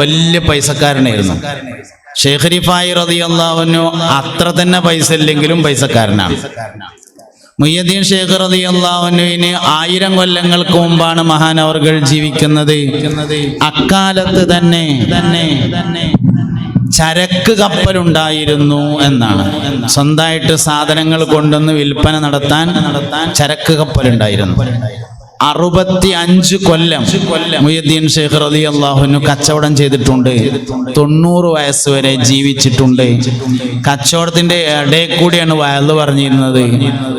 വലിയ പൈസക്കാരനായിരുന്നു. ഷെയ്ഖ് റതി അള്ളാഹുനു അത്ര തന്നെ പൈസ ഇല്ലെങ്കിലും പൈസക്കാരനാണ്. മുയ്യദ്ദീൻ ഷെയ്ഖ് റതി അള്ളാഹുനുവിന് ആയിരം കൊല്ലങ്ങൾക്ക് മുമ്പാണ് മഹാനവർകൾ ജീവിക്കുന്നത്. അക്കാലത്ത് തന്നെ തന്നെ തന്നെ ചരക്ക് കപ്പലുണ്ടായിരുന്നു എന്നാണ്. സ്വന്തമായിട്ട് സാധനങ്ങൾ കൊണ്ടുവന്ന് വിൽപ്പന നടത്താൻ നടത്താൻ ചരക്ക് കപ്പലുണ്ടായിരുന്നു. അറുപത്തി അഞ്ച് കൊല്ലം മുയ്യദ്ദീൻ ഷെയ്ഖ് റളിയല്ലാഹു അള്ളാഹുനു കച്ചവടം ചെയ്തിട്ടുണ്ട്. തൊണ്ണൂറ് വയസ്സ് വരെ ജീവിച്ചിട്ടുണ്ട്. കച്ചവടത്തിന്റെ ഇടയിൽ കൂടിയാണ് വയൽ പറഞ്ഞിരുന്നത്.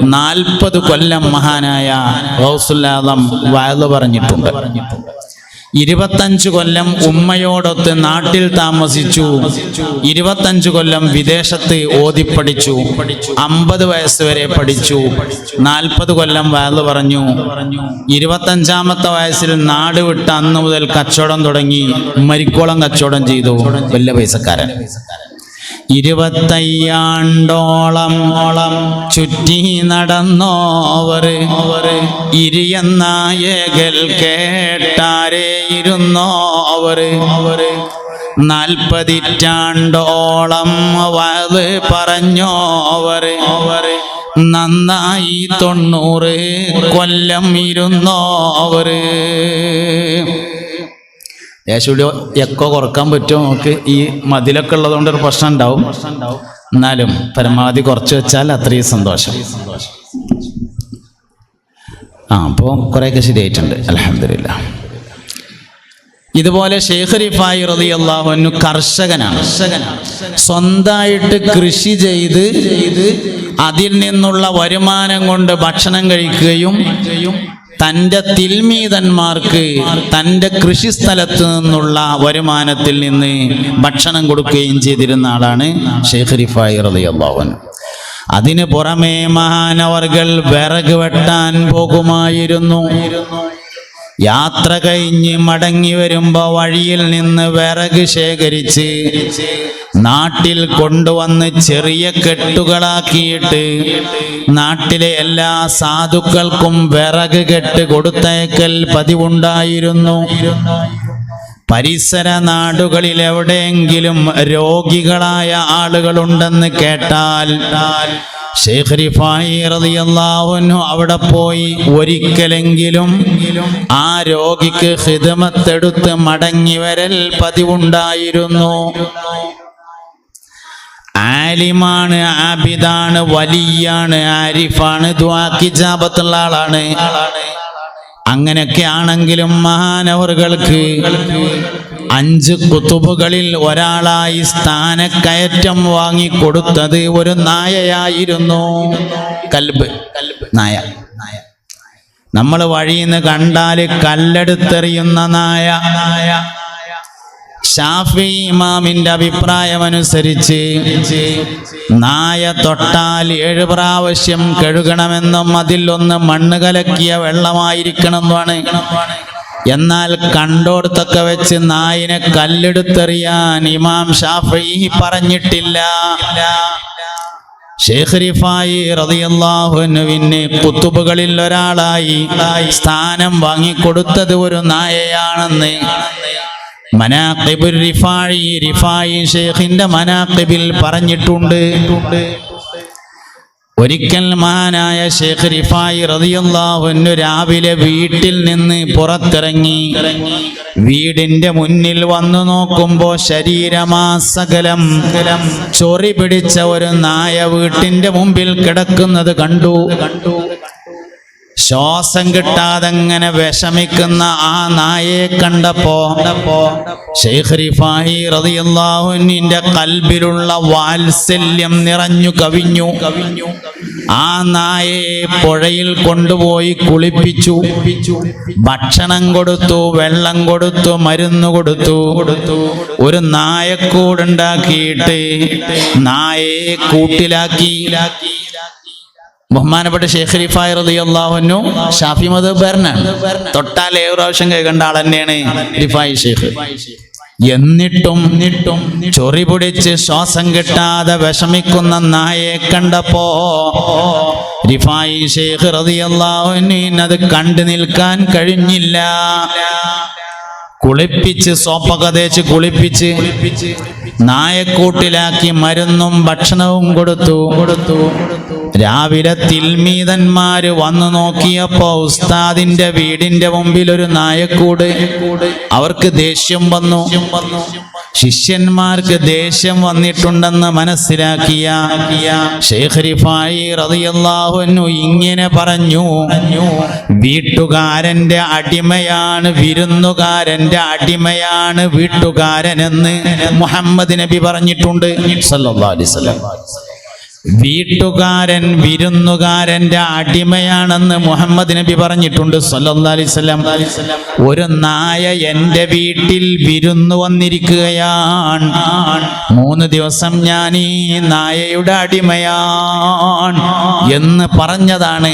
നാൽപ്പത് കൊല്ലം മഹാനായ ഗൗസുല്ലാദം വയൽ പറഞ്ഞിട്ടുണ്ട്. ഇരുപത്തഞ്ച് കൊല്ലം ഉമ്മയോടൊത്ത് നാട്ടിൽ താമസിച്ചു. ഇരുപത്തഞ്ച് കൊല്ലം വിദേശത്ത് ഓതിപ്പടിച്ചു അമ്പത് വയസ്സ് വരെ പഠിച്ചു. നാൽപ്പത് കൊല്ലം വയൽ പറഞ്ഞു. ഇരുപത്തഞ്ചാമത്തെ വയസ്സിൽ നാട് വിട്ട് അന്ന് മുതൽ കച്ചവടം തുടങ്ങി. മരിക്കോളം കച്ചവടം ചെയ്തു. വലിയ പൈസക്കാരൻ. ഇരുപത്തയ്യാണ്ടോളം ഓളം ചുറ്റി നടന്നോവർ. ഇരിയന്നായകൽ കേട്ടാരേ ഇരുന്നോവർ. നാൽപ്പതിറ്റാണ്ടോളം വത് പറഞ്ഞോവർ. നന്നായി തൊണ്ണൂറ് കൊല്ലം ഇരുന്നോവർ. യേശുവിടെ എക്കോ കുറയ്ക്കാൻ പറ്റുമോ? നമുക്ക് ഈ മതിലൊക്കെ ഉള്ളതുകൊണ്ട് ഒരു പ്രശ്നം ഉണ്ടാവും. എന്നാലും പരമാവധി കുറച്ച് വെച്ചാൽ അത്രയും സന്തോഷം. ആ അപ്പോൾ കുറേയൊക്കെ ശരിയായിട്ടുണ്ട്. അലഹമില്ല ഇതുപോലെ ഷെയ്ഖ് റിഫായി റതി അള്ളാഹുനു കർഷകനാണ്. സ്വന്തമായിട്ട് കൃഷി ചെയ്ത് അതിൽ നിന്നുള്ള വരുമാനം കൊണ്ട് ഭക്ഷണം കഴിക്കുകയും തന്റെ തിൽമീതന്മാർക്ക് തന്റെ കൃഷിസ്ഥലത്ത് നിന്നുള്ള വരുമാനത്തിൽ നിന്ന് ഭക്ഷണം കൊടുക്കുകയും ചെയ്തിരുന്ന ആളാണ് ഷെയ്ഖ് റിഫായി പുറമേ മഹാനവർകൾ വിറക് വെട്ടാൻ പോകുമായിരുന്നു. യാത്ര കഴിഞ്ഞ് മടങ്ങി വരുമ്പോ വഴിയിൽ നിന്ന് വിറക് ശേഖരിച്ച് നാട്ടിൽ കൊണ്ടുവന്ന് ചെറിയ കെട്ടുകളാക്കിയിട്ട് നാട്ടിലെ എല്ലാ സാധുക്കൾക്കും വിറക് കെട്ട് കൊടുത്തേക്കൽ പതിവുണ്ടായിരുന്നു. പരിസര നാടുകളിൽ എവിടെയെങ്കിലും രോഗികളായ ആളുകളുണ്ടെന്ന് കേട്ടാൽ അവിടെ പോയി ഒരിക്കലെങ്കിലും ആ രോഗിക്ക് ഹിതമത്തെടുത്ത് മടങ്ങി വരൽ പതിവുണ്ടായിരുന്നു. ആലിമാണ് ആബിദാണ് വലിയാണ് ആരിഫാണ് ദ്വാക്കിജാബത്തുള്ള ആളാണ്. അങ്ങനെയൊക്കെ ആണെങ്കിലും മഹാനവറുകൾക്ക് അഞ്ച് കുത്തുബുകളിൽ ഒരാളായി സ്ഥാനക്കയറ്റം വാങ്ങിക്കൊടുത്തത് ഒരു നായയായിരുന്നു. കൽബ്. നായ. നായ നമ്മൾ വഴിയിൽ നിന്ന് കണ്ടാൽ കല്ലെടുത്തെറിയുന്ന നായ. നായ ഷാഫി ഇമാമിന്റെ അഭിപ്രായമനുസരിച്ച് നായ തൊട്ടാൽ ഏഴ് പ്രാവശ്യം കഴുകണമെന്നും അതിൽ ഒന്ന് മണ്ണ് കലക്കിയ വെള്ളമായിരിക്കണമെന്നാണ് എന്നാൽ കണ്ടോടുത്തൊക്കെ വെച്ച് നായിനെ കല്ലെടുത്തെറിയാൻ ഇമാം ഷാഫി പറഞ്ഞിട്ടില്ല. ഷേഖ് റിഫായി റളിയല്ലാഹുവിന് കുത്തുബുകളിൽ ഒരാളായി സ്ഥാനം വാങ്ങിക്കൊടുത്തത് ഒരു നായയാണെന്ന്. മനാഖിബുൽ റിഫായി റിഫായി ഷേഖിന്റെ മനാഖിബിൽ പറഞ്ഞിട്ടുണ്ട്. ഒരിക്കൽ മഹാനായ ഷേഖ് റിഫായി റതിയുള്ളാഹുന്നു രാവിലെ വീട്ടിൽ നിന്ന് പുറത്തിറങ്ങി വീടിന്റെ മുന്നിൽ വന്നു നോക്കുമ്പോ ശരീരമാസകലം ചൊറി പിടിച്ച ഒരു നായ വീട്ടിന്റെ മുമ്പിൽ കിടക്കുന്നത് കണ്ടു കണ്ടു. ശ്വാസം കിട്ടാതെ അങ്ങനെ വിഷമിക്കുന്ന ആ നായെ കണ്ടപ്പോ ഷെയ്ഖ് റിഫായി കൽബിലുള്ള വാത്സല്യം നിറഞ്ഞു കവിഞ്ഞു. കവിഞ്ഞു ആ നായയെ പുഴയിൽ കൊണ്ടുപോയി കുളിപ്പിച്ചു. ഭക്ഷണം കൊടുത്തു വെള്ളം കൊടുത്തു മരുന്ന് കൊടുത്തു കൊടുത്തു. ഒരു നായക്കൂടുണ്ടാക്കിയിട്ട് നായയെ കൂട്ടിലാക്കി. ബഹുമാനപ്പെട്ട ഷേഖ് റിഫായ് റതി അള്ളാഹുനു ഷാഫി മധുബാരനാണ് തൊട്ടാൽ ഏ പ്രാവശ്യം കേൾക്കേണ്ട ആൾ തന്നെയാണ് റിഫായി ഷേഖ്. എന്നിട്ടും എന്നിട്ടും ചൊറി പിടിച്ച് ശ്വാസം കിട്ടാതെ വിഷമിക്കുന്ന നായെ കണ്ടപ്പോ റിഫായി ഷേഖ് അൻഹു അത് കണ്ടു നിൽക്കാൻ കഴിഞ്ഞില്ല. കുളിപ്പിച്ച് സോപ്പൊക്കെ തേച്ച് കുളിപ്പിച്ച് നായക്കൂട്ടിലാക്കി മരുന്നും ഭക്ഷണവും കൊടുത്തു കൊടുത്തു കൊടുത്തു. രാവിലെ തിൽമീതന്മാര് വന്നു നോക്കിയപ്പോ ഉസ്താദിന്റെ വീടിന്റെ മുമ്പിൽ ഒരു നായക്കൂട്. അവർക്ക് ദേഷ്യം വന്നു. ശിഷ്യന്മാർക്ക് ദേഷ്യം വന്നിട്ടുണ്ടെന്ന് മനസ്സിലാക്കിയ ഷെയ്ഖ് റിഫായി റളിയല്ലാഹു അൻഹു ഇങ്ങനെ പറഞ്ഞു. വീട്ടുകാരന്റെ അടിമയാണ് വിരുന്നുകാരന്റെ അടിമയാണ് വീട്ടുകാരനെന്ന് മുഹമ്മദ് നബി പറഞ്ഞിട്ടുണ്ട്. അലൈഹി വസല്ലം. വീട്ടുകാരൻ വിരുന്നുകാരന്റെ അടിമയാണെന്ന് മുഹമ്മദ് നബി പറഞ്ഞിട്ടുണ്ട്. സല്ലല്ലാഹു അലൈഹി വസല്ലം. ഒരു നായ എന്റെ വീട്ടിൽ വിരുന്നു വന്നിരിക്കുകയാണ്. മൂന്ന് ദിവസം ഞാൻ ഈ നായയുടെ അടിമയാണ് എന്ന് പറഞ്ഞതാണ്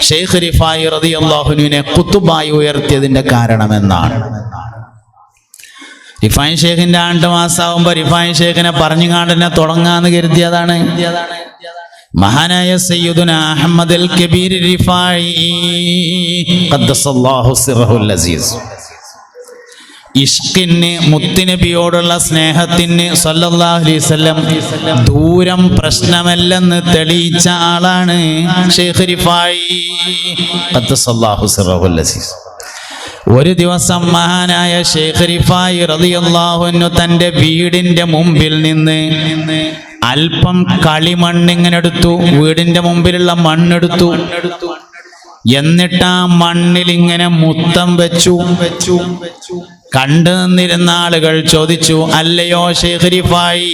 ഷെയ്ഖ് റിഫായി റളിയല്ലാഹുവിനെ കുത്തുബായി ഉയർത്തിയതിന്റെ കാരണമെന്നാണ്. റിഫാൻ ഷേഖിന്റെ ആണ്ട് മാസാവുമ്പോ റിഫൈൻ ഷേഖിനെ പറഞ്ഞു കാണ്ടിനെ തുടങ്ങാന്ന് കരുതിയതാണ് മഹാനായ സയ്യിദുന അഹമ്മദ് അൽ കബീർ അസീസ്. ഇഷ്കിന് മുത്തുനബിയോടുള്ള സ്നേഹത്തിന് സല്ലല്ലാഹു അലൈഹി വസല്ലം ദൂരം പ്രശ്നമല്ലെന്ന് തെളിയിച്ച ആളാണ് ഷെയ്ഖ് റിഫായി അസീസ്. ഒരു ദിവസം മഹാനായ ഷേഖ് റിഫായി തന്റെ വീടിന്റെ മുമ്പിൽ നിന്ന് അല്പം കളിമണ്ണിങ്ങനെ എടുത്തു വീടിന്റെ മുമ്പിലുള്ള മണ്ണെടുത്തു. എന്നിട്ട് ആ മണ്ണിൽ ഇങ്ങനെ മുത്തം വെച്ചു. വെച്ചു കണ്ടു നിന്നിരുന്ന ആളുകൾ ചോദിച്ചു അല്ലയോ ഷെഹരിഫായി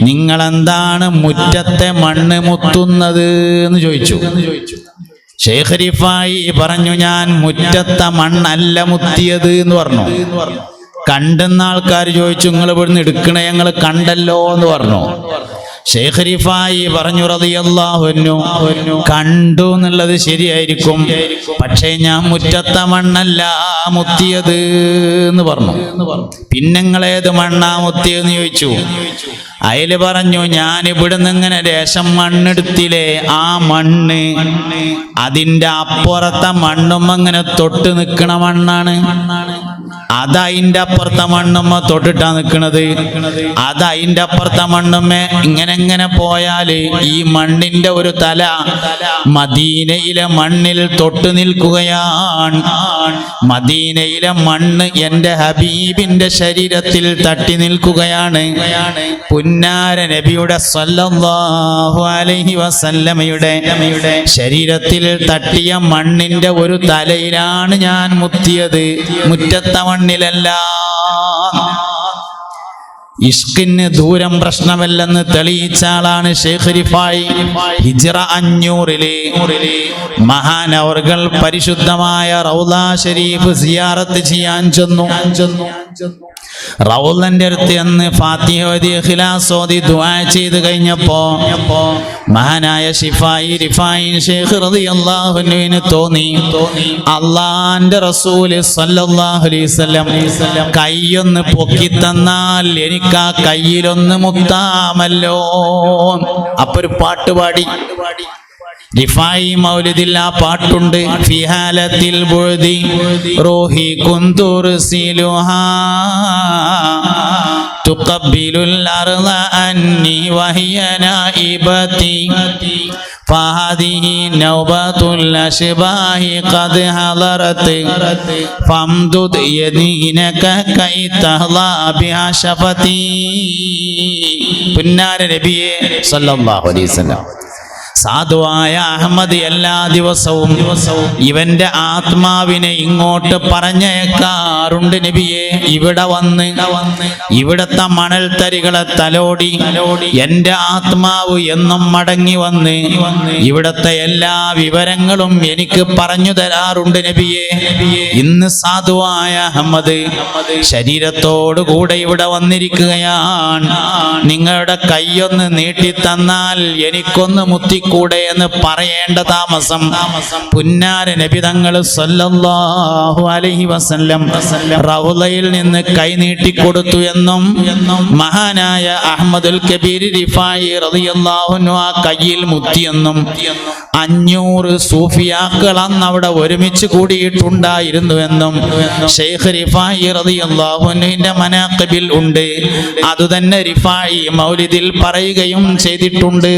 നിങ്ങൾ എന്താണ് മുറ്റത്തെ മണ്ണ് മുത്തുന്നത്? എന്ന് ചോദിച്ചു. ഷേഖ് റിഫായി പറഞ്ഞു ഞാൻ മുറ്റത്ത മണ്ണല്ല മുത്തിയത് എന്ന് പറഞ്ഞു. കണ്ടെന്ന ആൾക്കാർ ചോദിച്ചു നിങ്ങൾ ഇവിടുന്ന് എടുക്കണേ? ഞങ്ങൾ കണ്ടല്ലോ എന്ന് പറഞ്ഞു. റിഫായി പറഞ്ഞു റളിയല്ലാഹു കണ്ടു എന്നുള്ളത് ശരിയായിരിക്കും. പക്ഷേ ഞാൻ മുറ്റത്ത മണ്ണല്ല മുത്തിയത് എന്ന് പറഞ്ഞു. പിന്നെങ്ങളേത് മണ്ണാ മുത്തിയെന്ന് ചോദിച്ചു. അയൽ പറഞ്ഞു ഞാൻ ഇവിടുന്ന് ഇങ്ങനെ രേഷം മണ്ണെടുത്തില്ലേ ആ മണ്ണ് അതിന്റെ അപ്പുറത്തെ മണ്ണും അങ്ങനെ തൊട്ട് നിൽക്കണ മണ്ണാണ്. അത് അതിന്റെ അപ്പുറത്തെ മണ്ണമ്മ തൊട്ടിട്ടാ നിൽക്കണത് അത് അതിന്റെ അപ്പുറത്തെ മണ്ണമ്മ ഇങ്ങനെ ഇങ്ങനെ പോയാൽ ഈ മണ്ണിന്റെ ഒരു തല മദീനയിലെ മണ്ണിൽ തൊട്ട് നിൽക്കുകയാണ്. മദീനയിലെ മണ്ണ് എന്റെ ഹബീബിന്റെ ശരീരത്തിൽ തട്ടി നിൽക്കുകയാണ്. പുന്നാര നബിയുടെ സല്ലല്ലാഹു അലൈഹി വസല്ലമയുടെ ശരീരത്തിൽ തട്ടിയ മണ്ണിന്റെ ഒരു തലയിലാണ് ഞാൻ മുത്തിയത്. മുറ്റത്ത മണ്ണിലല്ല. ഇഷ്കിന് ദൂരം പ്രശ്നമല്ലെന്ന് തെളിയിച്ച ആളാണ് ഷെയ്ഖ് റിഫായി. ഹിജ്റ അഞ്ഞൂറിലെ മഹാനവർകൾ പരിശുദ്ധമായ റൗദ ഷരീഫ് സിയാറത്ത് ചെയ്യാൻ ചെന്നു. റൗലന്റെ അടുത്ത് എന്ന് ഫാത്തിഹോദി ദുആ ചെയ്ത് കഴിഞ്ഞപ്പോ മഹാനായ ഷിഫായി റിഫായി ഷേഖ് റളിയല്ലാഹു അൻഹുവിന് തോന്നി. അള്ളാന്റെ റസൂൽ സല്ലല്ലാഹു അലൈഹി വസല്ലം കൈയൊന്ന് പൊക്കി തന്നാൽ എനിക്ക് ആ കയ്യിലൊന്ന് മുത്താമല്ലോ. അപ്പൊ ഒരു പാട്ട് പാടി. റിഫായി മൗലിദിൽ ആ പാട്ടുണ്ട് ഫിഹാലത്തിൽ ബുഴുതി റോഹി കുന്തുർ تقبل الأرض أني وهي نائبتي فهذه نوبة الأشباه قد حضرت فامدد يدينك كي تهضى بها شفتي പുന്നാര നബിയെ സല്ലല്ലാഹു അലൈഹി വസല്ലം സാധുവായ അഹമ്മദ് എല്ലാ ദിവസവും ദിവസവും ഇവന്റെ ആത്മാവിനെ ഇങ്ങോട്ട് പറഞ്ഞേക്കാറുണ്ട് നബിയെ. ഇവിടെ വന്ന് ഇവിടത്തെ മണൽ തരികളെ തലോടി എന്റെ ആത്മാവ് എന്നും മടങ്ങി വന്ന് ഇവിടത്തെ എല്ലാ വിവരങ്ങളും എനിക്ക് പറഞ്ഞു തരാറുണ്ട് നബിയെ. ഇന്ന് സാധുവായ അഹമ്മദ് ശരീരത്തോടു കൂടെ ഇവിടെ വന്നിരിക്കുകയാണ്. നിങ്ങളുടെ കൈയൊന്ന് നീട്ടി തന്നാൽ എനിക്കൊന്ന് മുത്തിക്ക കൂടെ എന്ന് പറയേണ്ട താമസം. പുന്നാര നബിതങ്ങൾ അലൈഹി വസല്ലം റൗളയിൽ നിന്ന് കൈനീട്ടി കൊടുത്തു എന്നും മഹാനായ അഹമ്മദുൽ കബീർ റിഫായി ആ കയ്യിൽ മുത്തിയെന്നും അഞ്ഞൂറ് സൂഫിയാക്കൾ അന്ന് അവിടെ ഒരുമിച്ച് കൂടിയിട്ടുണ്ടായിരുന്നുവെന്നും ഷെയ്ഖ് റിഫായി റളിയല്ലാഹു മനാക്കബിൽ മനാഖിബിൽ ഉണ്ട്. അതുതന്നെ റിഫായി മൗലിദിൽ പറയുകയും ചെയ്തിട്ടുണ്ട്.